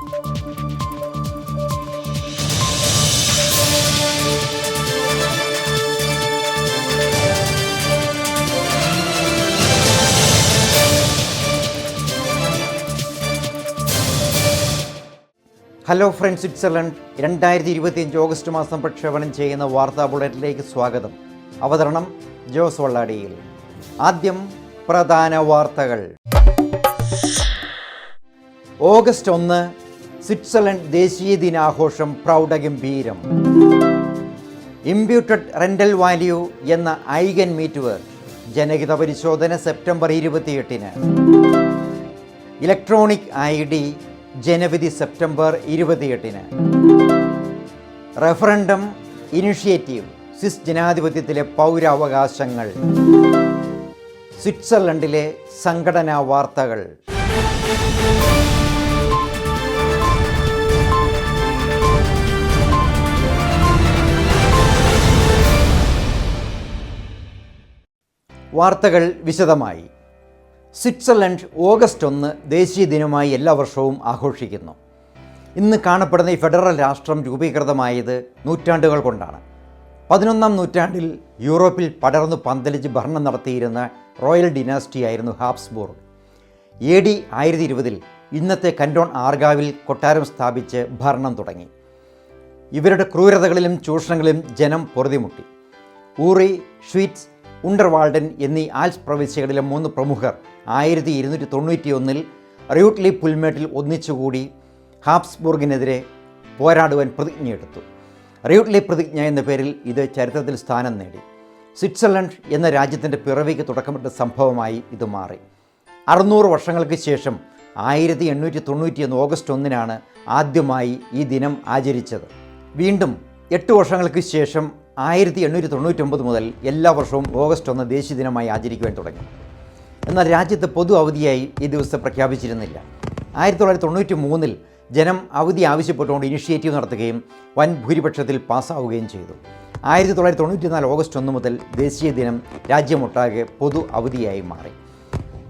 Hello friends Switzerland രണ്ടായിരത്തി ഇരുപത്തിയഞ്ച് August മാസം പ്രക്ഷേപണം ചെയ്യുന്ന വാർത്താ ബുള്ളറ്റിലേക്ക് സ്വാഗതം. അവതരണം ജോസ് വള്ളാടിയിൽ. ആദ്യം പ്രധാന വാർത്തകൾ. ഓഗസ്റ്റ് ഒന്ന് സ്വിറ്റ്സർലൻഡ് ദേശീയ ദിനാഘോഷം പ്രൗഢഗംഭീരം ഇമ്പ്യൂട്ടഡ് റെന്റൽ വാല്യൂ എന്ന ഐഗൻ മീറ്റുവർ ജനഹിത പരിശോധന സെപ്റ്റംബർ ഇരുപത്തിയെട്ടിന്. ഇലക്ട്രോണിക് ഐ ഡി ജനവിധി സെപ്റ്റംബർ ഇരുപത്തിയെട്ടിന്. റെഫറൻഡം ഇനിഷ്യേറ്റീവ് സ്വിസ് ജനാധിപത്യത്തിലെ പൗരാവകാശങ്ങൾ. സ്വിറ്റ്സർലൻഡിലെ സംഘടനാ വാർത്തകൾ. വാർത്തകൾ വിശദമായി. സ്വിറ്റ്സർലൻഡ് ഓഗസ്റ്റ് ഒന്ന് ദേശീയ ദിനമായി എല്ലാ വർഷവും ആഘോഷിക്കുന്നു. ഇന്ന് കാണപ്പെടുന്ന ഈ ഫെഡറൽ രാഷ്ട്രം രൂപീകൃതമായത് നൂറ്റാണ്ടുകൾ കൊണ്ടാണ്. പതിനൊന്നാം നൂറ്റാണ്ടിൽ യൂറോപ്പിൽ പടർന്നു പന്തലിച്ച് ഭരണം നടത്തിയിരുന്ന റോയൽ ഡിനാസ്റ്റി ആയിരുന്നു ഹാബ്സ്ബൂർഗ്. എ ഡി ആയിരത്തി ഇരുപതിൽ ഇന്നത്തെ കൻഡോൺ ആർഗാവിൽ കൊട്ടാരം സ്ഥാപിച്ച് ഭരണം തുടങ്ങി. ഇവരുടെ ക്രൂരതകളിലും ചൂഷണങ്ങളിലും ജനം പൊറുതിമുട്ടി. ഊറി ഷ്വീറ്റ്സ് ഉണ്ടർവാൾഡൻ എന്നീ ആൽസ് പ്രവിശ്യകളിലെ മൂന്ന് പ്രമുഖർ ആയിരത്തി ഇരുന്നൂറ്റി തൊണ്ണൂറ്റി ഒന്നിൽ റയൂട്ട്ലി പുൽമേട്ടിൽ ഒന്നിച്ചുകൂടി ഹാബ്സ്ബുർഗിനെതിരെ പോരാടുവാൻ പ്രതിജ്ഞയെടുത്തു റ്യൂട്ട്ലി പ്രതിജ്ഞ എന്ന പേരിൽ ഇത് ചരിത്രത്തിൽ സ്ഥാനം നേടി. സ്വിറ്റ്സർലൻഡ് എന്ന രാജ്യത്തിന്റെ പിറവിക്ക് തുടക്കമിട്ട സംഭവമായി ഇത് മാറി. അറുന്നൂറ് വർഷങ്ങൾക്ക് ശേഷം ആയിരത്തി എണ്ണൂറ്റി തൊണ്ണൂറ്റിയൊന്ന് ഓഗസ്റ്റ് ഒന്നിനാണ് ആദ്യമായി ഈ ദിനം ആചരിച്ചത്. വീണ്ടും എട്ട് വർഷങ്ങൾക്ക് ശേഷം ആയിരത്തി എണ്ണൂറ്റി തൊണ്ണൂറ്റൊമ്പത് മുതൽ എല്ലാ വർഷവും ഓഗസ്റ്റ് ഒന്ന് ദേശീയ ദിനമായി ആചരിക്കുവാൻ തുടങ്ങി. എന്നാൽ രാജ്യത്ത് പൊതു അവധിയായി ഈ ദിവസത്തെ പ്രഖ്യാപിച്ചിരുന്നില്ല. ആയിരത്തി തൊള്ളായിരത്തി തൊണ്ണൂറ്റി മൂന്നിൽ ജനം അവധി ആവശ്യപ്പെട്ടുകൊണ്ട് ഇനിഷ്യേറ്റീവ് നടത്തുകയും വൻ ഭൂരിപക്ഷത്തിൽ പാസ്സാവുകയും ചെയ്തു. ആയിരത്തി തൊള്ളായിരത്തി തൊണ്ണൂറ്റിനാല് ഓഗസ്റ്റ് ഒന്ന് മുതൽ ദേശീയ ദിനം രാജ്യമൊട്ടാകെ പൊതു അവധിയായി മാറി.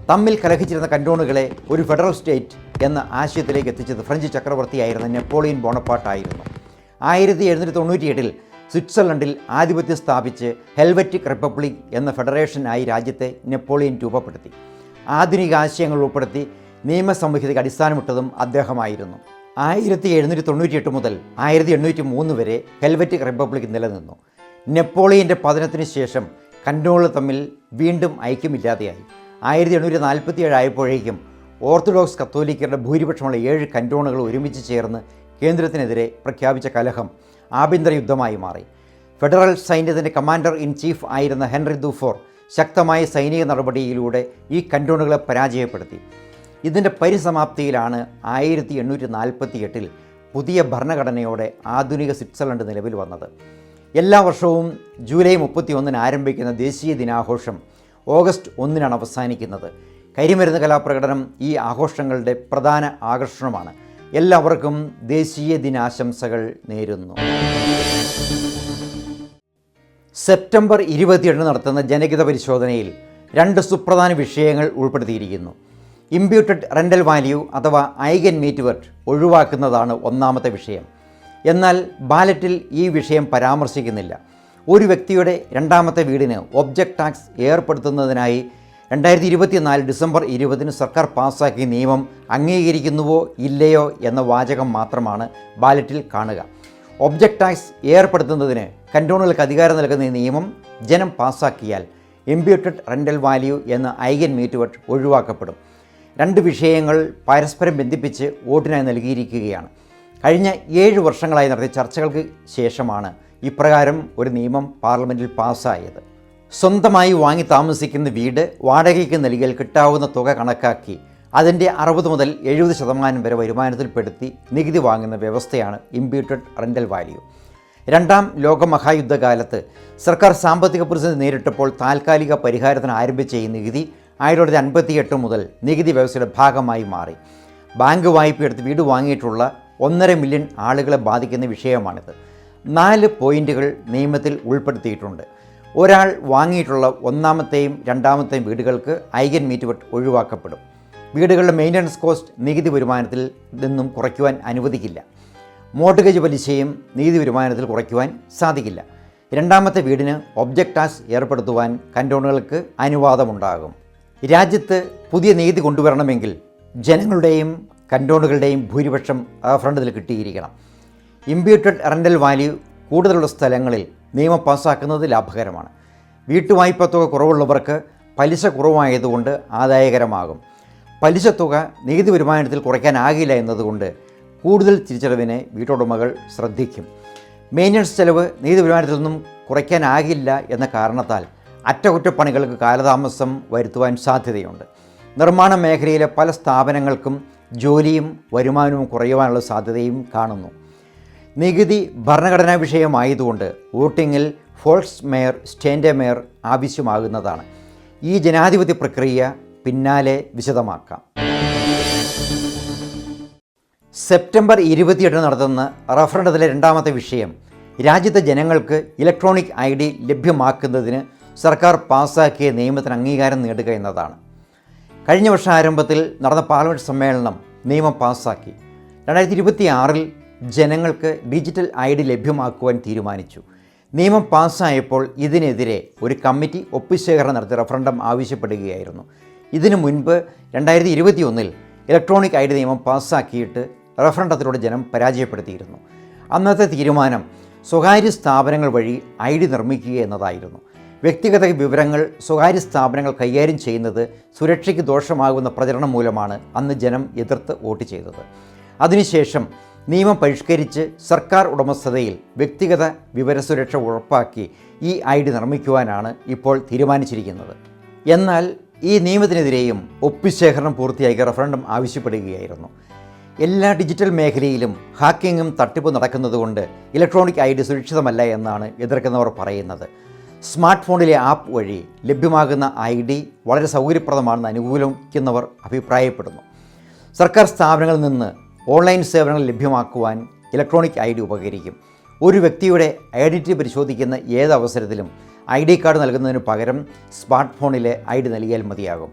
തമ്മിൽ കലഹിച്ചിരുന്ന കണ്ടോണുകളെ ഒരു ഫെഡറൽ സ്റ്റേറ്റ് എന്ന ആശയത്തിലേക്ക് എത്തിച്ചത് ഫ്രഞ്ച് ചക്രവർത്തിയായിരുന്ന നെപ്പോളിയൻ ബോണപ്പാട്ടായിരുന്നു. ആയിരത്തി എഴുന്നൂറ്റി തൊണ്ണൂറ്റിയെട്ടിൽ സ്വിറ്റ്സർലൻഡിൽ ആധിപത്യം സ്ഥാപിച്ച് ഹെൽവറ്റിക് റിപ്പബ്ലിക് എന്ന ഫെഡറേഷനായി രാജ്യത്തെ നെപ്പോളിയൻ രൂപപ്പെടുത്തി. ആധുനിക ആശയങ്ങൾ ഉൾപ്പെടുത്തി നിയമസംഹിതയ്ക്ക് അടിസ്ഥാനമിട്ടതും അദ്ദേഹമായിരുന്നു. ആയിരത്തി എഴുന്നൂറ്റി തൊണ്ണൂറ്റിയെട്ട് മുതൽ ആയിരത്തി എണ്ണൂറ്റി മൂന്ന് വരെ ഹെൽവറ്റിക് റിപ്പബ്ലിക് നിലനിന്നു. നെപ്പോളിയന്റെ പതനത്തിന് ശേഷം കണ്ടോളുകൾ തമ്മിൽ വീണ്ടും ഐക്യമില്ലാതെയായി. ആയിരത്തി എണ്ണൂറ്റി നാൽപ്പത്തി ഏഴ് ആയപ്പോഴേക്കും ഓർത്തഡോക്സ് കത്തോലിക്കരുടെ ഭൂരിപക്ഷമുള്ള ഏഴ് കന്റോണുകൾ ഒരുമിച്ച് ചേർന്ന് കേന്ദ്രത്തിനെതിരെ പ്രഖ്യാപിച്ച കലഹം ആഭ്യന്തര യുദ്ധമായി മാറി. ഫെഡറൽ സൈന്യത്തിന്റെ കമാൻഡർ ഇൻ ചീഫ് ആയിരുന്ന ഹെൻറി ദുഫോർ ശക്തമായ സൈനിക നടപടിയിലൂടെ ഈ കന്റോണുകളെ പരാജയപ്പെടുത്തി. ഇതിന്റെ പരിസമാപ്തിയിലാണ് ആയിരത്തി എണ്ണൂറ്റി നാൽപ്പത്തി എട്ടിൽ പുതിയ ഭരണഘടനയോടെ ആധുനിക സ്വിറ്റ്സർലൻഡ് നിലവിൽ വന്നത്. എല്ലാ വർഷവും ജൂലൈ മുപ്പത്തി ഒന്നിന് ആരംഭിക്കുന്ന ദേശീയ ദിനാഘോഷം ഓഗസ്റ്റ് ഒന്നിനാണ് അവസാനിക്കുന്നത്. കരിമരുന്ന് കലാപ്രകടനം ഈ ആഘോഷങ്ങളുടെ പ്രധാന ആകർഷണമാണ്. എല്ലാവർക്കും ദേശീയ ദിനാശംസകൾ നേരുന്നു. സെപ്റ്റംബർ ഇരുപത്തിയെട്ട് നടത്തുന്ന ജനഹിത പരിശോധനയിൽ രണ്ട് സുപ്രധാന വിഷയങ്ങൾ ഉൾപ്പെടുത്തിയിരിക്കുന്നു. ഇമ്പ്യൂട്ടഡ് റെന്റൽ വാല്യൂ അഥവാ ഐഗൻ മീറ്റ് വെർട്ട് ഒഴിവാക്കുന്നതാണ് ഒന്നാമത്തെ വിഷയം. എന്നാൽ ബാലറ്റിൽ ഈ വിഷയം പരാമർശിക്കുന്നില്ല. ഒരു വ്യക്തിയുടെ രണ്ടാമത്തെ വീടിന് ഒബ്ജക്റ്റ് ടാക്സ് ഏർപ്പെടുത്തുന്നതിനായി രണ്ടായിരത്തി ഇരുപത്തിനാല് ഡിസംബർ ഇരുപതിന് സർക്കാർ പാസ്സാക്കിയ നിയമം അംഗീകരിക്കുന്നുവോ ഇല്ലയോ എന്ന വാചകം മാത്രമാണ് ബാലറ്റിൽ കാണുക. ഒബ്ജക്റ്റ് ടാക്സ് ഏർപ്പെടുത്തുന്നതിന് കന്റോണുകൾക്ക് അധികാരം നൽകുന്ന നിയമം ജനം പാസ്സാക്കിയാൽ ഇമ്പ്യൂട്ടഡ് റെന്റൽ വാല്യൂ എന്ന ഐഗൻ മീറ്റ് ഒഴിവാക്കപ്പെടും. രണ്ട് വിഷയങ്ങൾ പരസ്പരം ബന്ധിപ്പിച്ച് വോട്ടിനായി നൽകിയിരിക്കുകയാണ്. കഴിഞ്ഞ ഏഴ് വർഷങ്ങളായി നടത്തിയ ചർച്ചകൾക്ക് ശേഷമാണ് ഇപ്രകാരം ഒരു നിയമം പാർലമെന്റിൽ പാസ്സായത്. സ്വന്തമായി വാങ്ങി താമസിക്കുന്ന വീട് വാടകയ്ക്ക് നൽകിയാൽ കിട്ടാവുന്ന തുക കണക്കാക്കി അതിന്റെ അറുപത് മുതൽ എഴുപത് ശതമാനം വരെ വരുമാനത്തിൽപ്പെടുത്തി നികുതി വാങ്ങുന്ന വ്യവസ്ഥയാണ് ഇമ്പ്യൂട്ടഡ് റെന്റൽ വാല്യൂ. രണ്ടാം ലോകമഹായുദ്ധകാലത്ത് സർക്കാർ സാമ്പത്തിക പ്രതിസന്ധി നേരിട്ടപ്പോൾ താൽക്കാലിക പരിഹാരത്തിന് ആരംഭിച്ച ഈ നികുതി ആയിരത്തി തൊള്ളായിരത്തി അൻപത്തിയെട്ട് മുതൽ നികുതി വ്യവസ്ഥയുടെ ഭാഗമായി മാറി. ബാങ്ക് വായ്പയെടുത്ത് വീട് വാങ്ങിയിട്ടുള്ള ഒന്നര മില്യൺ ആളുകളെ ബാധിക്കുന്ന വിഷയമാണിത്. നാല് പോയിന്റുകൾ നിയമത്തിൽ ഉൾപ്പെടുത്തിയിട്ടുണ്ട്. ഒരാൾ വാങ്ങിയിട്ടുള്ള ഒന്നാമത്തെയും രണ്ടാമത്തെയും വീടുകൾക്ക് ഐഗൻ മീറ്റ് വെട്ട് ഒഴിവാക്കപ്പെടും. വീടുകളുടെ മെയിന്റനൻസ് കോസ്റ്റ് നികുതി വരുമാനത്തിൽ നിന്നും കുറയ്ക്കുവാൻ അനുവദിക്കില്ല. മോർട്ടഗേജ് പലിശയും നികുതി വരുമാനത്തിൽ കുറയ്ക്കുവാൻ സാധിക്കില്ല. രണ്ടാമത്തെ വീടിന് ഒബ്ജക്റ്റ് ടാക്സ് ഏർപ്പെടുത്തുവാൻ കന്റോണുകൾക്ക് അനുവാദമുണ്ടാകും. രാജ്യത്ത് പുതിയ നീതി കൊണ്ടുവരണമെങ്കിൽ ജനങ്ങളുടെയും കന്റോണുകളുടെയും ഭൂരിപക്ഷം ഫ്രണ്ടിൽ കിട്ടിയിരിക്കണം. ഇമ്പ്യൂട്ടഡ് റെന്റൽ വാല്യൂ കൂടുതലുള്ള സ്ഥലങ്ങളിൽ നിയമം പാസ്സാക്കുന്നത് ലാഭകരമാണ്. വീട്ടുവായ്പ തുക കുറവുള്ളവർക്ക് പലിശ കുറവായതുകൊണ്ട് ആദായകരമാകും. പലിശ തുക നികുതി വരുമാനത്തിൽ കുറയ്ക്കാനാകില്ല എന്നതുകൊണ്ട് കൂടുതൽ തിരിച്ചടവിനെ വീട്ടുടമകൾ ശ്രദ്ധിക്കും. മെയിന്റനൻസ് ചെലവ് നികുതി വരുമാനത്തിൽ നിന്നും കുറയ്ക്കാനാകില്ല എന്ന കാരണത്താൽ അറ്റകുറ്റപ്പണികൾക്ക് കാലതാമസം വരുത്തുവാൻ സാധ്യതയുണ്ട്. നിർമ്മാണ മേഖലയിലെ പല സ്ഥാപനങ്ങൾക്കും ജോലിയും വരുമാനവും കുറയുവാനുള്ള സാധ്യതയും കാണുന്നു. നികുതി ഭരണഘടനാ വിഷയമായതുകൊണ്ട് വോട്ടിങ്ങിൽ ഫോൾസ് മേയർ സ്റ്റേൻഡേ മേയർ ആവശ്യമാകുന്നതാണ്. ഈ ജനാധിപത്യ പ്രക്രിയ പിന്നാലെ വിശദമാക്കാം. സെപ്റ്റംബർ ഇരുപത്തിയെട്ടിന് നടത്തുന്ന റഫറൻഡത്തിലെ രണ്ടാമത്തെ വിഷയം രാജ്യത്തെ ജനങ്ങൾക്ക് ഇലക്ട്രോണിക് ഐ ഡി ലഭ്യമാക്കുന്നതിന് സർക്കാർ പാസാക്കിയ നിയമത്തിന് അംഗീകാരം നേടുക എന്നതാണ്. കഴിഞ്ഞ വർഷ ആരംഭത്തിൽ നടന്ന പാർലമെന്റ് സമ്മേളനം നിയമം പാസാക്കി രണ്ടായിരത്തി ഇരുപത്തി ആറിൽ ജനങ്ങൾക്ക് ഡിജിറ്റൽ ഐ ഡി ലഭ്യമാക്കുവാൻ തീരുമാനിച്ചു. നിയമം പാസ്സായപ്പോൾ ഇതിനെതിരെ ഒരു കമ്മിറ്റി ഒപ്പുശേഖരണം നടത്തി റഫറണ്ടം ആവശ്യപ്പെടുകയായിരുന്നു. ഇതിനു മുൻപ് രണ്ടായിരത്തി ഇരുപത്തി ഒന്നിൽ ഇലക്ട്രോണിക് ഐ ഡി നിയമം പാസ്സാക്കിയിട്ട് റഫറണ്ടത്തിലൂടെ ജനം പരാജയപ്പെടുത്തിയിരുന്നു. അന്നത്തെ തീരുമാനം സ്വകാര്യ സ്ഥാപനങ്ങൾ വഴി ഐ ഡി നിർമ്മിക്കുക എന്നതായിരുന്നു. വ്യക്തിഗത വിവരങ്ങൾ സ്വകാര്യ സ്ഥാപനങ്ങൾ കൈകാര്യം ചെയ്യുന്നത് സുരക്ഷയ്ക്ക് ദോഷമാകുന്ന പ്രചരണം മൂലമാണ് അന്ന് ജനം എതിർത്ത് വോട്ട് ചെയ്തത്. അതിനുശേഷം നിയമം പരിഷ്കരിച്ച് സർക്കാർ ഉടമസ്ഥതയിൽ വ്യക്തിഗത വിവരസുരക്ഷ ഉറപ്പാക്കി ഈ ഐ ഡി നിർമ്മിക്കുവാനാണ് ഇപ്പോൾ തീരുമാനിച്ചിരിക്കുന്നത്. എന്നാൽ ഈ നിയമത്തിനെതിരെയും ഒപ്പുശേഖരണം പൂർത്തിയാക്കി റഫറണ്ടം ആവശ്യപ്പെടുകയായിരുന്നു. എല്ലാ ഡിജിറ്റൽ മേഖലയിലും ഹാക്കിങ്ങും തട്ടിപ്പും നടക്കുന്നതുകൊണ്ട് ഇലക്ട്രോണിക് ഐ ഡി സുരക്ഷിതമല്ല എന്നാണ് എതിർക്കുന്നവർ പറയുന്നത്. സ്മാർട്ട് ഫോണിലെ ആപ്പ് വഴി ലഭ്യമാകുന്ന ഐ ഡി വളരെ സൗകര്യപ്രദമാണെന്ന് അനുകൂലിക്കുന്നവർ അഭിപ്രായപ്പെടുന്നു. സർക്കാർ സ്ഥാപനങ്ങളിൽ നിന്ന് ഓൺലൈൻ സേവനങ്ങൾ ലഭ്യമാക്കുവാൻ ഇലക്ട്രോണിക് ഐ ഡി ഉപകരിക്കും. ഒരു വ്യക്തിയുടെ ഐഡന്റിറ്റി പരിശോധിക്കുന്ന ഏത് അവസരത്തിലും ഐ ഡി കാർഡ് നൽകുന്നതിന് പകരം സ്മാർട്ട് ഫോണിലെ ഐ ഡി നൽകിയാൽ മതിയാകും.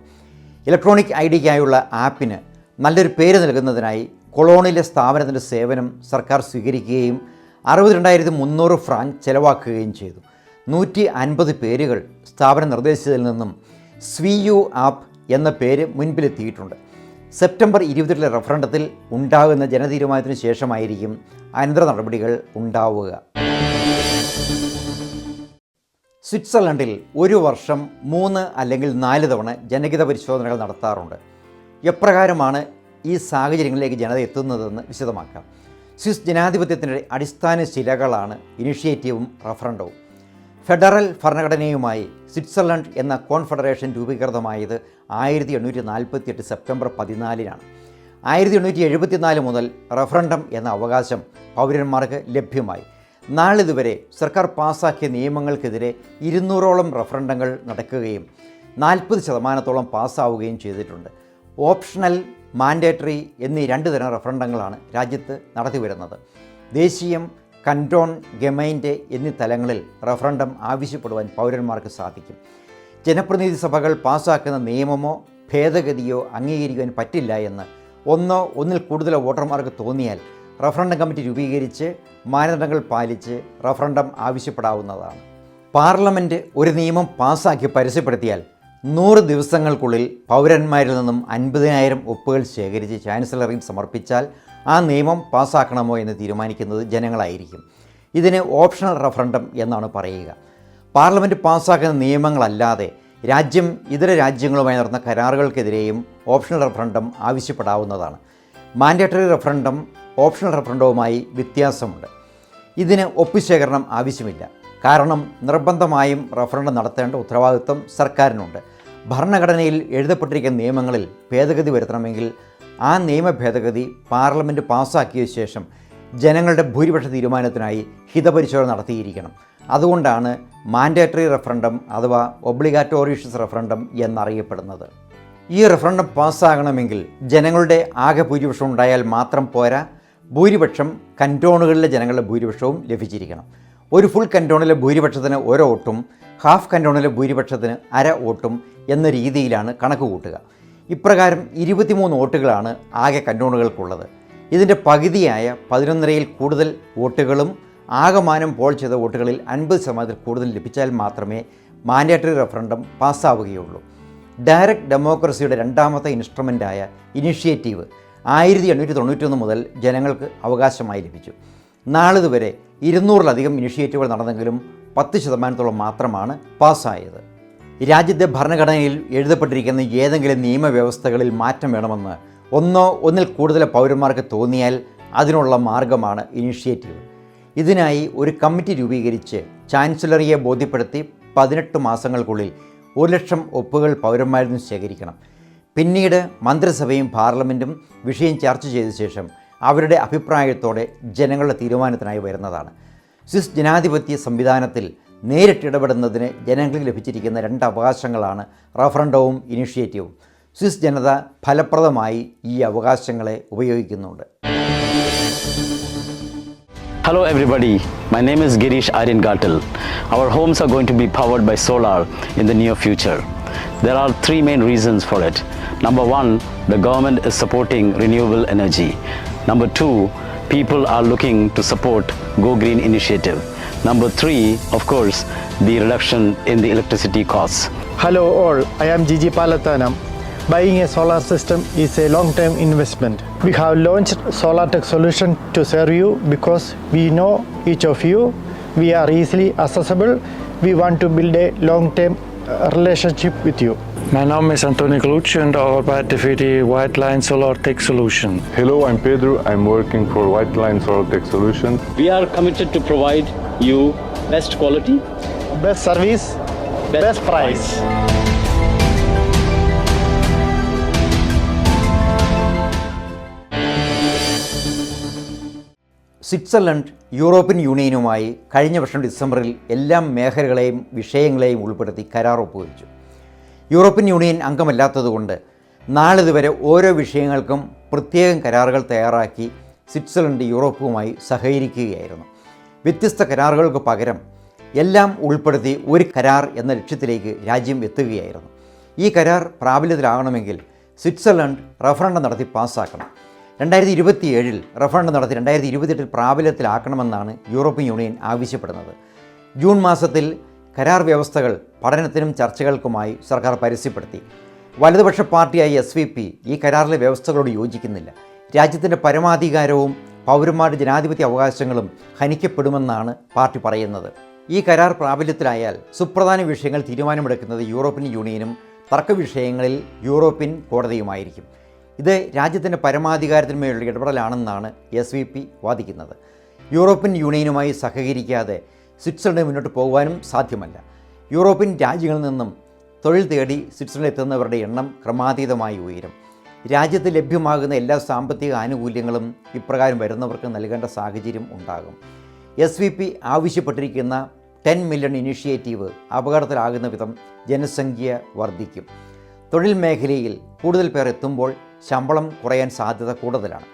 ഇലക്ട്രോണിക് ഐ ഡിക്കായുള്ള ആപ്പിന് നല്ലൊരു പേര് നൽകുന്നതിനായി കൊളോണിലെ സ്ഥാപനത്തിന്റെ സേവനം സർക്കാർ സ്വീകരിക്കുകയും അറുപത്തിരണ്ടായിരത്തി മുന്നൂറ് ഫ്രാങ്ക് ചെലവാക്കുകയും ചെയ്തു. നൂറ്റി അൻപത് പേരുകൾ സ്ഥാപനം നിർദ്ദേശിച്ചതിൽ നിന്നും സ്വീയു ആപ്പ് എന്ന പേര് മുൻപിലെത്തിയിട്ടുണ്ട്. സെപ്റ്റംബർ ഇരുപത്തെട്ടിലെ റഫറണ്ടത്തിൽ ഉണ്ടാകുന്ന ജനതീരുമാനത്തിന് ശേഷമായിരിക്കും അനന്തര നടപടികൾ ഉണ്ടാവുക. സ്വിറ്റ്സർലൻഡിൽ ഒരു വർഷം മൂന്ന് അല്ലെങ്കിൽ നാല് തവണ ജനഹിത പരിശോധനകൾ നടത്താറുണ്ട്. എപ്രകാരമാണ് ഈ സാഹചര്യങ്ങളിലേക്ക് ജനത എത്തുന്നതെന്ന് വിശദമാക്കാം. സ്വിസ് ജനാധിപത്യത്തിന്റെ അടിസ്ഥാന ശിലകളാണ് ഇനിഷ്യേറ്റീവും റഫറണ്ടവും ഫെഡറൽ ഭരണഘടനയുമായി സ്വിറ്റ്സർലൻഡ് എന്ന കോൺഫെഡറേഷൻ രൂപീകൃതമായത് ആയിരത്തി എണ്ണൂറ്റി നാൽപ്പത്തി എട്ട് സെപ്റ്റംബർ പതിനാലിനാണ്. ആയിരത്തി എണ്ണൂറ്റി എഴുപത്തിനാല് മുതൽ റഫറൻഡം എന്ന അവകാശം പൗരന്മാർക്ക് ലഭ്യമായി. നാളിതുവരെ സർക്കാർ പാസ്സാക്കിയ നിയമങ്ങൾക്കെതിരെ ഇരുന്നൂറോളം റഫറൻഡങ്ങൾ നടക്കുകയും നാൽപ്പത് ശതമാനത്തോളം പാസ്സാവുകയും ചെയ്തിട്ടുണ്ട്. ഓപ്ഷണൽ മാൻഡേറ്ററി എന്നീ രണ്ട് തരം റഫറണ്ടങ്ങളാണ് രാജ്യത്ത് നടത്തിവരുന്നത്. ദേശീയം കന്റോൺ ഗമൈൻഡ് എന്നീ തലങ്ങളിൽ റഫറണ്ടം ആവശ്യപ്പെടുവാൻ പൗരന്മാർക്ക് സാധിക്കും. ജനപ്രതിനിധി സഭകൾ പാസ്സാക്കുന്ന നിയമമോ ഭേദഗതിയോ അംഗീകരിക്കുവാൻ പറ്റില്ല എന്ന് ഒന്നോ ഒന്നിൽ കൂടുതൽ വോട്ടർമാർക്ക് തോന്നിയാൽ റഫറണ്ടം കമ്മിറ്റി രൂപീകരിച്ച് മാനദണ്ഡങ്ങൾ പാലിച്ച് റഫറണ്ടം ആവശ്യപ്പെടാവുന്നതാണ്. പാർലമെന്റ് ഒരു നിയമം പാസ്സാക്കി പരസ്യപ്പെടുത്തിയാൽ നൂറ് ദിവസങ്ങൾക്കുള്ളിൽ പൗരന്മാരിൽ നിന്നും അൻപതിനായിരം ഒപ്പുകൾ ശേഖരിച്ച് ചാൻസലറിൽ സമർപ്പിച്ചാൽ ആ നിയമം പാസ്സാക്കണമോ എന്ന് തീരുമാനിക്കുന്നത് ജനങ്ങളായിരിക്കും. ഇതിന് ഓപ്ഷണൽ റഫറണ്ടം എന്നാണ് പറയുക. പാർലമെന്റ് പാസ്സാക്കുന്ന നിയമങ്ങളല്ലാതെ രാജ്യം ഇതര രാജ്യങ്ങളുമായി നടന്ന കരാറുകൾക്കെതിരെയും ഓപ്ഷണൽ റഫറണ്ടം ആവശ്യപ്പെടാവുന്നതാണ്. മാൻഡേറ്ററി റഫറണ്ടം ഓപ്ഷണൽ റഫറണ്ടവുമായി വ്യത്യാസമുണ്ട്. ഇതിന് ഒപ്പുശേഖരണം ആവശ്യമില്ല. കാരണം നിർബന്ധമായും റഫറണ്ടം നടത്തേണ്ട ഉത്തരവാദിത്വം സർക്കാരിനുണ്ട്. ഭരണഘടനയിൽ എഴുതപ്പെട്ടിരിക്കുന്ന നിയമങ്ങളിൽ ഭേദഗതി വരുത്തണമെങ്കിൽ ആ നിയമ ഭേദഗതി പാർലമെന്റ് പാസ്സാക്കിയ ശേഷം ജനങ്ങളുടെ ഭൂരിപക്ഷ തീരുമാനത്തിനായി ഹിതപരിശോധന നടത്തിയിരിക്കണം. അതുകൊണ്ടാണ് മാൻഡേറ്ററി റഫറണ്ടം അഥവാ ഒബ്ലിഗാറ്റോറിഷ്യസ് റഫറണ്ടം എന്നറിയപ്പെടുന്നത്. ഈ റഫറണ്ടം പാസ്സാകണമെങ്കിൽ ജനങ്ങളുടെ ആകെ ഭൂരിപക്ഷം ഉണ്ടായാൽ മാത്രം പോരാ ഭൂരിപക്ഷം കന്റോണുകളിലെ ജനങ്ങളുടെ ഭൂരിപക്ഷവും ലഭിച്ചിരിക്കണം. ഒരു ഫുൾ കന്റോണിലെ ഭൂരിപക്ഷത്തിന് ഒരു വോട്ടും ഹാഫ് കന്റോണിലെ ഭൂരിപക്ഷത്തിന് അര വോട്ടും എന്ന രീതിയിലാണ് കണക്ക് കൂട്ടുക ഇപ്രകാരം ഇരുപത്തിമൂന്ന് വോട്ടുകളാണ് ആകെ കന്റോണുകൾക്കുള്ളത് ഇതിന്റെ പകുതിയായ പതിനൊന്നരയിൽ കൂടുതൽ വോട്ടുകളും ആകമാനം പോൾ ചെയ്ത വോട്ടുകളിൽ അൻപത് ശതമാനത്തിൽ കൂടുതൽ ലഭിച്ചാൽ മാത്രമേ മാൻഡേറ്ററി റഫറൻഡം പാസ്സാവുകയുള്ളൂ. ഡയറക്റ്റ് ഡെമോക്രസിയുടെ രണ്ടാമത്തെ ഇൻസ്ട്രുമെന്റായ ഇനിഷ്യേറ്റീവ് ആയിരത്തി എണ്ണൂറ്റി തൊണ്ണൂറ്റൊന്ന് മുതൽ ജനങ്ങൾക്ക് അവകാശമായി ലഭിച്ചു. നാളിതുവരെ ഇരുന്നൂറിലധികം ഇനിഷ്യേറ്റീവുകൾ നടന്നെങ്കിലും പത്ത് ശതമാനത്തോളം മാത്രമാണ് പാസ്സായത്. രാജ്യത്തെ ഭരണഘടനയിൽ എഴുതപ്പെട്ടിരിക്കുന്ന ഏതെങ്കിലും നിയമവ്യവസ്ഥകളിൽ മാറ്റം വേണമെന്ന് ഒന്നോ ഒന്നിൽ കൂടുതൽ പൗരന്മാർക്ക് തോന്നിയാൽ അതിനുള്ള മാർഗമാണ് ഇനിഷ്യേറ്റീവ്. ഇതിനായി ഒരു കമ്മിറ്റി രൂപീകരിച്ച് ചാൻസലറിയെ ബോധ്യപ്പെടുത്തി പതിനെട്ട് മാസങ്ങൾക്കുള്ളിൽ ഒരു ലക്ഷം ഒപ്പുകൾ പൗരന്മാരിൽ നിന്ന് ശേഖരിക്കണം. പിന്നീട് മന്ത്രിസഭയും പാർലമെന്റും വിഷയം ചർച്ച ചെയ്ത ശേഷം അവരുടെ അഭിപ്രായത്തോടെ ജനങ്ങളുടെ തീരുമാനത്തിനായി വരുന്നതാണ്. സ്വിസ് ജനാധിപത്യ സംവിധാനത്തിൽ നേരിട്ട് ഇടപെടുന്നതിന് ജനങ്ങൾക്ക് ലഭിച്ചിരിക്കുന്ന രണ്ട് അവകാശങ്ങളാണ് റഫറൻഡവും ഇനിഷ്യേറ്റീവും സ്വിസ് ജനത ഫലപ്രദമായി ഈ അവകാശങ്ങളെ ഉപയോഗിക്കുന്നുണ്ട് Hello everybody, my name is Girish Aryan Gatal. Our homes are going to be powered by solar in the near future. There are three main reasons for it. Number one, the government is supporting renewable energy. Number two, people are looking to support Go Green initiative. Number three, of course, the reduction in the electricity costs. Hello all, I am Gigi Palathanam. Buying a solar system is a long-term investment. We have launched Solar Tech Solution to serve you because we know each of you. We are easily accessible. We want to build a long-term relationship with you. My name is Antonio Colucci and ik arbeid voor de White Line Solar Tech Solution. Hello, I'm Pedro. I'm working for White Line Solar Tech Solution. We are committed to provide you best quality, Best service, best, price. Switzerland European യൂണിയനുമായി കഴിഞ്ഞ വർഷം ഡിസംബറിൽ എല്ലാ മേഖലകളെയും വിഷയങ്ങളെയും ഉൾപ്പെടുത്തി കരാർ ഒപ്പുവെച്ചു. European union അംഗമല്ലാത്തതുകൊണ്ട് നാളിതുവരെ ഓരോ വിഷയങ്ങൾക്കും പ്രത്യേകം കരാറുകൾ തയ്യാറാക്കി സ്വിറ്റ്സർലൻഡ് യൂറോപ്പുമായി സഹകരിക്കുകയായിരുന്നു. വ്യത്യസ്ത കരാറുകൾക്ക് പകരം എല്ലാം ഉൾപ്പെടുത്തി ഒരു കരാർ എന്ന ലക്ഷ്യത്തിലേക്ക് രാജ്യം എത്തുകയായിരുന്നു. ഈ കരാർ പ്രാബല്യത്തിലാകണമെങ്കിൽ സ്വിറ്റ്സർലൻഡ് റഫറണ്ടം നടത്തി പാസ്സാക്കണം രണ്ടായിരത്തി ഇരുപത്തിയേഴിൽ റഫണ്ട് നടത്തി രണ്ടായിരത്തി ഇരുപത്തിയെട്ടിൽ പ്രാബല്യത്തിലാക്കണമെന്നാണ് യൂറോപ്യൻ യൂണിയൻ ആവശ്യപ്പെടുന്നത്. ജൂൺ മാസത്തിൽ കരാർ വ്യവസ്ഥകൾ പഠനത്തിനും ചർച്ചകൾക്കുമായി സർക്കാർ പരസ്യപ്പെടുത്തി. വലതുപക്ഷ പാർട്ടിയായ എസ് വി പി ഈ കരാറിലെ വ്യവസ്ഥകളോട് യോജിക്കുന്നില്ല. രാജ്യത്തിന്റെ പരമാധികാരവും പൗരന്മാരുടെ ജനാധിപത്യ അവകാശങ്ങളും ഹനിക്കപ്പെടുമെന്നാണ് പാർട്ടി പറയുന്നത്. ഈ കരാർ പ്രാബല്യത്തിലായാൽ സുപ്രധാന വിഷയങ്ങൾ തീരുമാനമെടുക്കുന്നത് യൂറോപ്യൻ യൂണിയനും തർക്ക വിഷയങ്ങളിൽ യൂറോപ്യൻ കോടതിയുമായിരിക്കും. ഇത് രാജ്യത്തിന്റെ പരമാധികാരത്തിന്മേലുള്ള ഇടപെടലാണെന്നാണ് എസ് വി പി വാദിക്കുന്നത്. യൂറോപ്യൻ യൂണിയനുമായി സഹകരിക്കാതെ സ്വിറ്റ്സർലൻഡ് മുന്നോട്ട് പോകുവാനും സാധ്യമല്ല. യൂറോപ്യൻ രാജ്യങ്ങളിൽ നിന്നും തൊഴിൽ തേടി സ്വിറ്റ്സർലൻഡ് എത്തുന്നവരുടെ എണ്ണം ക്രമാതീതമായി ഉയരും. രാജ്യത്ത് ലഭ്യമാകുന്ന എല്ലാ സാമ്പത്തിക ആനുകൂല്യങ്ങളും ഇപ്രകാരം വരുന്നവർക്ക് നൽകേണ്ട സാഹചര്യം ഉണ്ടാകും. എസ് വി പി ആവശ്യപ്പെട്ടിരിക്കുന്ന ടെൻ മില്യൺ ഇനിഷ്യേറ്റീവ് അപകടത്തിലാകുന്ന വിധം ജനസംഖ്യ വർദ്ധിക്കും. തൊഴിൽ മേഖലയിൽ കൂടുതൽ പേർ എത്തുമ്പോൾ ശമ്പളം കുറയാൻ സാധ്യത കൂടുതലാണ്.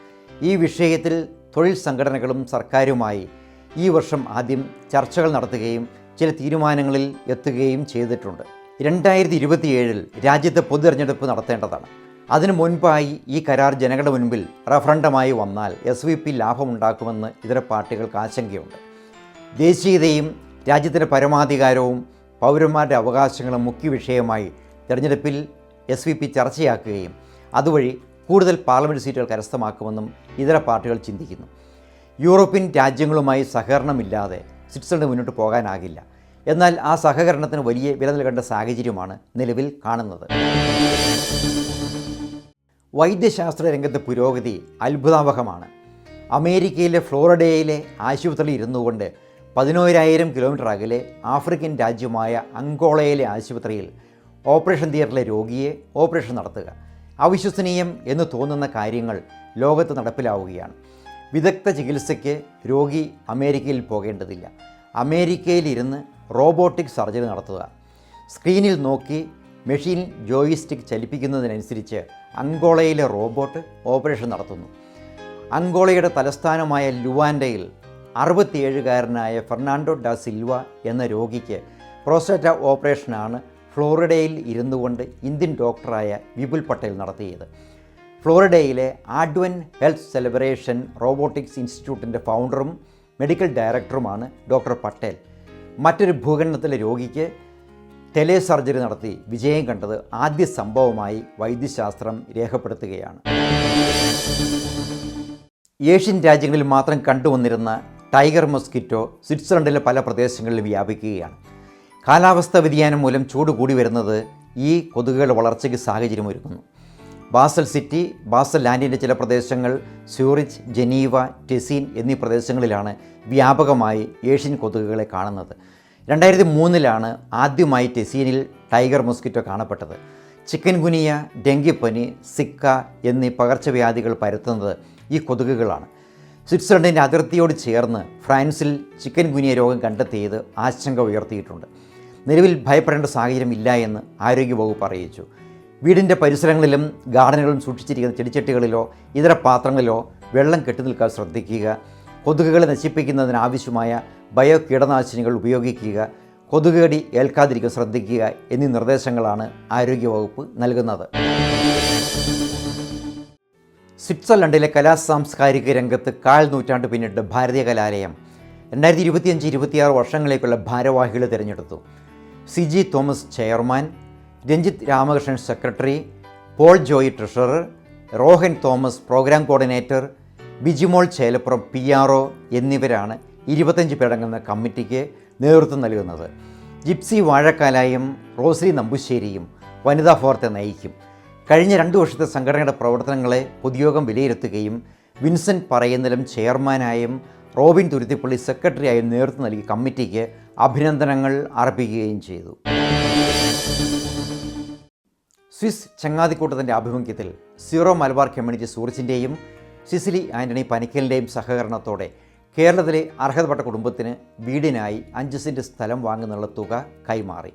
ഈ വിഷയത്തിൽ തൊഴിൽ സംഘടനകളും സർക്കാരുമായി ഈ വർഷം ആദ്യം ചർച്ചകൾ നടത്തുകയും ചില തീരുമാനങ്ങളിൽ എത്തുകയും ചെയ്തിട്ടുണ്ട്. രണ്ടായിരത്തി ഇരുപത്തിയേഴിൽ രാജ്യത്ത് പൊതു തെരഞ്ഞെടുപ്പ് നടത്തേണ്ടതാണ്. അതിനു മുൻപായി ഈ കരാർ ജനങ്ങളുടെ മുൻപിൽ റഫറൻഡമായി വന്നാൽ എസ് വി പി ലാഭമുണ്ടാക്കുമെന്ന് ഇതര പാർട്ടികൾക്ക് ആശങ്കയുണ്ട്. ദേശീയതയും രാജ്യത്തിന്റെ പരമാധികാരവും പൗരന്മാരുടെ അവകാശങ്ങളും മുഖ്യ വിഷയമായി തെരഞ്ഞെടുപ്പിൽ എസ് വി പി ചർച്ചയാക്കുകയും അതുവഴി കൂടുതൽ പാർലമെന്റ് സീറ്റുകൾ കരസ്ഥമാക്കുമെന്നും ഇതര പാർട്ടികൾ ചിന്തിക്കുന്നു. യൂറോപ്യൻ രാജ്യങ്ങളുമായി സഹകരണമില്ലാതെ സ്വിറ്റ്സർലൻഡ് മുന്നോട്ട് പോകാനാകില്ല. എന്നാൽ ആ സഹകരണത്തിന് വലിയ വില നൽകേണ്ട സാഹചര്യമാണ് നിലവിൽ കാണുന്നത്. വൈദ്യശാസ്ത്ര രംഗത്തെ പുരോഗതി അത്ഭുതാവഹമാണ്. അമേരിക്കയിലെ ഫ്ലോറിഡയിലെ ആശുപത്രിയിൽ ഇരുന്നുകൊണ്ട് പതിനോരായിരം കിലോമീറ്റർ അകലെ ആഫ്രിക്കൻ രാജ്യമായ അങ്കോളയിലെ ആശുപത്രിയിൽ ഓപ്പറേഷൻ തിയേറ്ററിലെ രോഗിയെ ഓപ്പറേഷൻ നടത്തുക. അവിശ്വസനീയം എന്ന് തോന്നുന്ന കാര്യങ്ങൾ ലോകത്ത് നടപ്പിലാവുകയാണ്. വിദഗ്ധ ചികിത്സയ്ക്ക് രോഗി അമേരിക്കയിൽ പോകേണ്ടതില്ല. അമേരിക്കയിലിരുന്ന് റോബോട്ടിക് സർജറി നടത്തുക. സ്ക്രീനിൽ നോക്കി മെഷീൻ ജോയിസ്റ്റിക് ചലിപ്പിക്കുന്നതിനനുസരിച്ച് അങ്കോളയിലെ റോബോട്ട് ഓപ്പറേഷൻ നടത്തുന്നു. അങ്കോളയുടെ തലസ്ഥാനമായ ലുവാൻഡയിൽ അറുപത്തിയേഴുകാരനായ ഫെർണാണ്ടോ ഡ സിൽവ എന്ന രോഗിക്ക് പ്രോസ്റ്റേറ്റ ഓപ്പറേഷനാണ് ഫ്ലോറിഡയിൽ ഇരുന്നു കൊണ്ട് ഇന്ത്യൻ ഡോക്ടറായ വിപുൽ പട്ടേൽ നടത്തിയത്. ഫ്ലോറിഡയിലെ ആഡ്വൻ ഹെൽത്ത് സെലിബ്രേഷൻ റോബോട്ടിക്സ് ഇൻസ്റ്റിറ്റ്യൂട്ടിന്റെ ഫൗണ്ടറും മെഡിക്കൽ ഡയറക്ടറുമാണ് ഡോക്ടർ പട്ടേൽ. മറ്റൊരു ഭൂഖണ്ഡത്തിലെ രോഗിക്ക് ടെലേ സർജറി നടത്തി വിജയം കണ്ടത് ആദ്യ സംഭവമായി വൈദ്യശാസ്ത്രം രേഖപ്പെടുത്തുകയാണ്. ഏഷ്യൻ രാജ്യങ്ങളിൽ മാത്രം കണ്ടുവന്നിരുന്ന ടൈഗർ മൊസ്കിറ്റോ സ്വിറ്റ്സർലൻഡിലെ പല പ്രദേശങ്ങളിലും വ്യാപിക്കുകയാണ്. കാലാവസ്ഥാ വ്യതിയാനം മൂലം ചൂട് കൂടി വരുന്നത് ഈ കൊതുകുകളുടെ വളർച്ചയ്ക്ക് സാഹചര്യം ഒരുക്കുന്നു. ബാസൽ സിറ്റി ബാസൽ ലാൻഡിന്റെ ചില പ്രദേശങ്ങൾ സ്യൂറിച്ച് ജനീവ ടെസീൻ എന്നീ പ്രദേശങ്ങളിലാണ് വ്യാപകമായി ഏഷ്യൻ കൊതുകുകളെ കാണുന്നത്. രണ്ടായിരത്തി മൂന്നിലാണ് ആദ്യമായി ടെസീനിൽ ടൈഗർ മൊസ്കിറ്റോ കാണപ്പെട്ടത്. ചിക്കൻ ഗുനിയ ഡെങ്കിപ്പനി സിക്ക എന്നീ പകർച്ചവ്യാധികൾ പരത്തുന്നത് ഈ കൊതുകുകളാണ്. സ്വിറ്റ്സർലൻഡിന്റെ അതിർത്തിയോട് ചേർന്ന് ഫ്രാൻസിൽ ചിക്കൻ ഗുനിയ രോഗം കണ്ടെത്തിയത് ആശങ്ക ഉയർത്തിയിട്ടുണ്ട്. നിലവിൽ ഭയപ്പെടേണ്ട സാഹചര്യം ഇല്ല എന്ന് ആരോഗ്യവകുപ്പ് അറിയിച്ചു. വീടിന്റെ പരിസരങ്ങളിലും ഗാർഡനുകളും സൂക്ഷിച്ചിരിക്കുന്ന ചെടിച്ചട്ടികളിലോ ഇതര പാത്രങ്ങളിലോ വെള്ളം കെട്ടി നിൽക്കാൻ ശ്രദ്ധിക്കുക. കൊതുകുകളെ നശിപ്പിക്കുന്നതിനാവശ്യമായ ബയോ കീടനാശിനികൾ ഉപയോഗിക്കുക. കൊതുകുകടി ഏൽക്കാതിരിക്കാൻ ശ്രദ്ധിക്കുക എന്നീ നിർദ്ദേശങ്ങളാണ് ആരോഗ്യവകുപ്പ് നൽകുന്നത്. സ്വിറ്റ്സർലൻഡിലെ കലാ സാംസ്കാരിക രംഗത്ത് കാൽ നൂറ്റാണ്ട് പിന്നിട്ട് ഭാരതീയ കലാലയം രണ്ടായിരത്തി ഇരുപത്തിയഞ്ച് ഇരുപത്തിയാറ് വർഷങ്ങളേക്കുള്ള ഭാരവാഹികളെ തിരഞ്ഞെടുത്തു. C G Thomas chairman Ranjith Ramakrishnan secretary Paul Joy treasurer Rohan Thomas programme coordinator Bijimol Chelappuram P R O എന്നിവരാണ് ഇരുപത്തഞ്ച് പേരടങ്ങുന്ന കമ്മിറ്റിക്ക് നേതൃത്വം നൽകുന്നത്. ജിപ്സി വാഴക്കാലായും റോസ്ലി നമ്പുശ്ശേരിയും വനിതാ ഫോറത്തെ നയിക്കും. കഴിഞ്ഞ രണ്ട് വർഷത്തെ സംഘടനയുടെ പ്രവർത്തനങ്ങളെ പൊതുയോഗം വിലയിരുത്തുകയും വിൻസെന്റ് പറയുന്നതിലും ചെയർമാനായും റോബിൻ തുരുത്തിപ്പള്ളി സെക്രട്ടറിയായും നേതൃത്വം നൽകി കമ്മിറ്റിക്ക് അഭിനന്ദനങ്ങൾ അർപ്പിക്കുകയും ചെയ്തു. സ്വിസ് ചങ്ങാതിക്കൂട്ടത്തിന്റെ ആഭിമുഖ്യത്തിൽ സീറോ മലബാർ കമ്മ്യൂണിറ്റി സൂറിച്ചിന്റെയും സിസിലി ആന്റണി പനിക്കലിന്റെയും സഹകരണത്തോടെ കേരളത്തിലെ അർഹതപ്പെട്ട കുടുംബത്തിന് വീടിനായി അഞ്ച് സെന്റ് സ്ഥലം വാങ്ങുന്നുള്ള തുക കൈമാറി.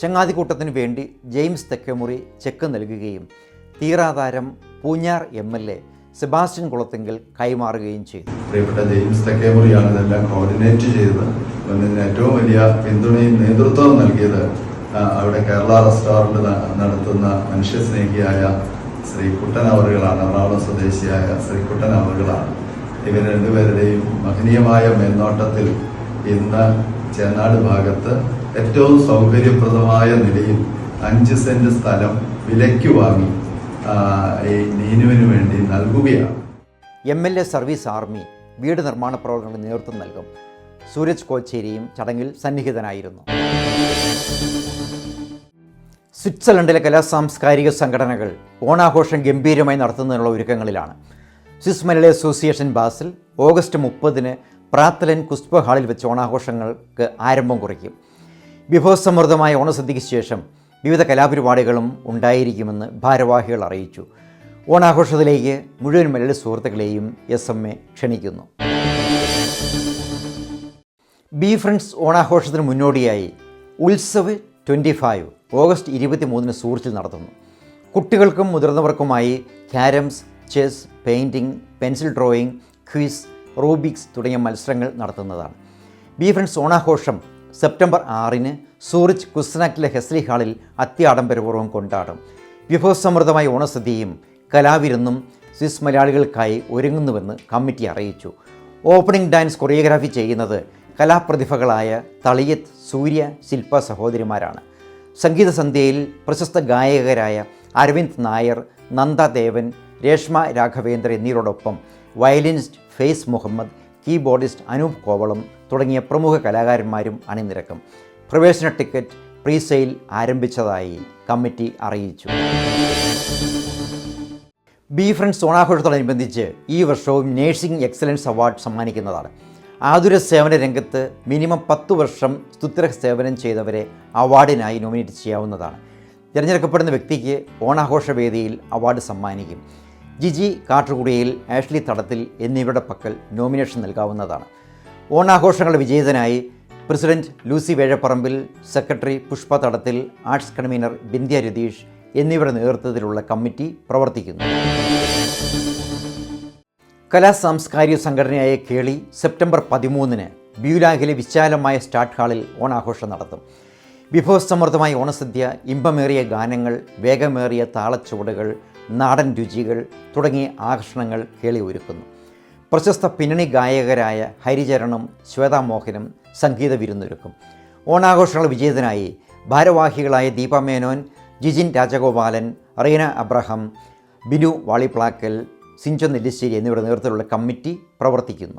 ചങ്ങാതിക്കൂട്ടത്തിന് വേണ്ടി ജെയിംസ് തെക്കമുറി ചെക്ക് നൽകുകയും തീറാതാരം Poonjar M L A Sebastian കുളത്തെങ്കിൽ കൈമാറുകയും ചെയ്തു. പ്രിയപ്പെട്ട ജെയിംസ് തക്കേമുറിയാണ് ഇതെല്ലാം കോർഡിനേറ്റ് ചെയ്തത്. ഏറ്റവും വലിയ പിന്തുണയും നേതൃത്വവും നൽകിയത് അവിടെ കേരള റെസ്റ്റോറന്റ് നടത്തുന്ന മനുഷ്യസ്നേഹിയായ ശ്രീ കുട്ടൻ അവറുകളാണ് എറണാകുളം സ്വദേശിയായ ശ്രീ കുട്ടൻ അവറുകളാണ്. ഇവർ രണ്ടുപേരുടെയും മഹനീയമായ മേൽനോട്ടത്തിൽ ഇന്ന് ചേന്നാട് ഭാഗത്ത് ഏറ്റവും സൗകര്യപ്രദമായ നിലയിൽ അഞ്ച് സെന്റ് സ്ഥലം വിലയ്ക്ക് വാങ്ങി ഈ വേണ്ടി നൽകുകയാണ്. M L A service army വീട് നിർമ്മാണ പ്രവർത്തനങ്ങൾക്ക് നേതൃത്വം നൽകും. സൂരജ് കോച്ചേരിയും ചടങ്ങിൽ സന്നിഹിതനായിരുന്നു. സ്വിറ്റ്സർലൻഡിലെ കലാ സാംസ്കാരിക സംഘടനകൾ ഓണാഘോഷം ഗംഭീരമായി നടത്തുന്നതിനുള്ള ഒരുക്കങ്ങളിലാണ്. Swiss Malayali association Basel August മുപ്പതിന് പ്രാത്തലൻ കുസ്ബ ഹാളിൽ വെച്ച് ഓണാഘോഷങ്ങൾക്ക് ആരംഭം കുറിക്കും. വിഭവസമൃദ്ധമായ ഓണസദ്യയ്ക്ക് ശേഷം വിവിധ കലാപരിപാടികളും ഉണ്ടായിരിക്കുമെന്ന് ഭാരവാഹികൾ അറിയിച്ചു. ഓണാഘോഷത്തിലേക്ക് മുഴുവൻ മലയാളി സുഹൃത്തുക്കളെയും എസ് എം എ ക്ഷണിക്കുന്നു. ബി ഫ്രണ്ട്സ് ഓണാഘോഷത്തിന് മുന്നോടിയായി ഉത്സവ് ട്വന്റി ഫൈവ് ഓഗസ്റ്റ് ഇരുപത്തി മൂന്നിന് സൂറിച്ചിൽ നടത്തുന്നു. കുട്ടികൾക്കും മുതിർന്നവർക്കുമായി carroms chess painting pencil drawing quiz Rubik's തുടങ്ങിയ മത്സരങ്ങൾ നടത്തുന്നതാണ്. ബി ഫ്രണ്ട്സ് ഓണാഘോഷം സെപ്റ്റംബർ ആറിന് സൂറിച്ച് കുസ്നാക്കിലെ ഹെസ്ലി ഹാളിൽ അത്യാഡംബരപൂർവം കൊണ്ടാടും. വിഭവസമൃദ്ധമായ ഓണസദ്യയും കലാവിരുന്നും സ്വിസ് മലയാളികൾക്കായി ഒരുങ്ങുന്നുവെന്ന് കമ്മിറ്റി അറിയിച്ചു. ഓപ്പണിംഗ് ഡാൻസ് കൊറിയോഗ്രാഫി ചെയ്യുന്നത് കലാപ്രതിഭകളായ തളിയത്ത് സൂര്യ ശില്പ സഹോദരിമാരാണ്. സംഗീത സന്ധ്യയിൽ പ്രശസ്ത ഗായകരായ അരവിന്ദ് നായർ നന്ദ ദേവൻ രേഷ്മ രാഘവേന്ദ്ര എന്നിവരോടൊപ്പം വയലിനിസ്റ്റ് ഫെയ്സ് മുഹമ്മദ് കീബോർഡിസ്റ്റ് അനൂപ് കോവളം തുടങ്ങിയ പ്രമുഖ കലാകാരന്മാരും അണിനിരക്കും. പ്രവേശന ടിക്കറ്റ് പ്രീസെയിൽ ആരംഭിച്ചതായി കമ്മിറ്റി അറിയിച്ചു. ബി ഫ്രണ്ട്സ് ഓണാഘോഷത്തോടനുബന്ധിച്ച് ഈ വർഷവും നേഴ്സിംഗ് എക്സലൻസ് അവാർഡ് സമ്മാനിക്കുന്നതാണ്. ആതുര സേവന രംഗത്ത് മിനിമം പത്ത് വർഷം സ്തുത്ര സേവനം ചെയ്തവരെ അവാർഡിനായി നോമിനേറ്റ് ചെയ്യാവുന്നതാണ്. തിരഞ്ഞെടുക്കപ്പെടുന്ന വ്യക്തിക്ക് ഓണാഘോഷ വേദിയിൽ അവാർഡ് സമ്മാനിക്കും. ജിജി കാട്ടുകുടിയിൽ ആഷ്ലി തടത്തിൽ എന്നിവരുടെ പക്കൽ നോമിനേഷൻ നൽകാവുന്നതാണ്. ഓണാഘോഷങ്ങളുടെ വിജയിതനായി president Lucy Vezhaparambil secretary Pushpa Thadathil arts convener Bindya Ratheesh എന്നിവരുടെ നേതൃത്വത്തിലുള്ള കമ്മിറ്റി പ്രവർത്തിക്കുന്നു. കലാ സാംസ്കാരിക സംഘടനയായ കേളി സെപ്റ്റംബർ പതിമൂന്നിന് ബ്യൂലാഹിലെ വിശാലമായ സ്റ്റാർട്ട് ഹാളിൽ ഓണാഘോഷം നടത്തും. വിഭവസമൃദ്ധമായ ഓണസദ്യ ഇമ്പമേറിയ ഗാനങ്ങൾ വേഗമേറിയ താളച്ചുവടുകൾ നാടൻ രുചികൾ തുടങ്ങിയ ആകർഷണങ്ങൾ കേളി ഒരുക്കുന്നു പ്രശസ്ത പിന്നണി ഗായകരായ ഹരിചരണും ശ്വേതാമോഹനും സംഗീത വിരുന്നൊരുക്കും. ഓണാഘോഷങ്ങളുടെ വിജയത്തിനായി ഭാരവാഹികളായ ദീപ മേനോൻ ജിജിൻ രാജഗോപാലൻ റീന അബ്രഹാം ബിനു വാളിപ്ലാക്കൽ സിഞ്ചോ നെല്ലിശ്ശേരി എന്നിവരുടെ നേതൃത്വത്തിലുള്ള കമ്മിറ്റി പ്രവർത്തിക്കുന്നു.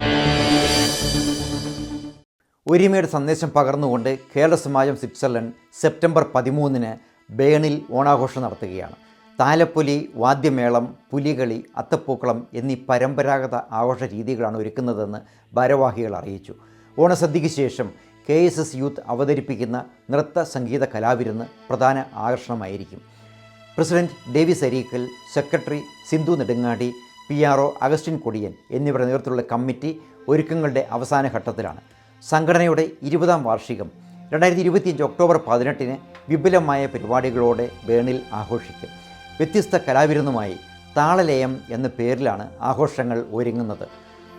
ഒരുമയുടെ സന്ദേശം പകർന്നുകൊണ്ട് കേരള സമാജം സ്വിറ്റ്സർലൻഡ് സെപ്റ്റംബർ പതിമൂന്നിന് ബേണിൽ ഓണാഘോഷം നടത്തുകയാണ്. താലപ്പൊലി വാദ്യമേളം പുലികളി അത്തപ്പൂക്കളം എന്നീ പരമ്പരാഗത ആഘോഷ രീതികളാണ് ഒരുക്കുന്നതെന്ന് ഭാരവാഹികൾ അറിയിച്ചു. ഓണസദ്യയ്ക്ക് ശേഷം കെ എസ് എസ് യൂത്ത് അവതരിപ്പിക്കുന്ന നൃത്ത സംഗീത കലാവിരുന്ന് പ്രധാന ആകർഷണമായിരിക്കും. President Davis Areekal secretary Sindhu Nedungadi P R O Augustine Kodiyan എന്നിവരുടെ നേതൃത്വത്തിലുള്ള കമ്മിറ്റി ഒരുക്കങ്ങളുടെ അവസാന ഘട്ടത്തിലാണ്. സംഘടനയുടെ ഇരുപതാം വാർഷികം രണ്ടായിരത്തി ഇരുപത്തിയഞ്ച് ഒക്ടോബർ പതിനെട്ടിന് വിപുലമായ പരിപാടികളോടെ ബേണിൽ ആഘോഷിക്കും. വ്യത്യസ്ത കലാവിരുന്നുമായി താളലയം എന്ന പേരിലാണ് ആഘോഷങ്ങൾ ഒരുങ്ങുന്നത്.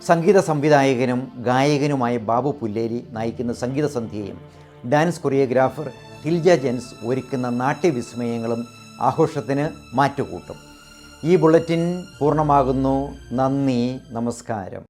സംഗീത സംവിധായകനും ഗായകനുമായ ബാബു പുല്ലേരി നയിക്കുന്ന സംഗീത സന്ധ്യയും ഡാൻസ് കൊറിയോഗ്രാഫർ ടിൽജ ജെൻസ് ഒരുക്കുന്ന നാട്യവിസ്മയങ്ങളും ആഘോഷത്തിന് മാറ്റുകൂട്ടും. ഈ ബുള്ളറ്റിൻ പൂർണമാകുന്നു. നന്ദി. നമസ്കാരം.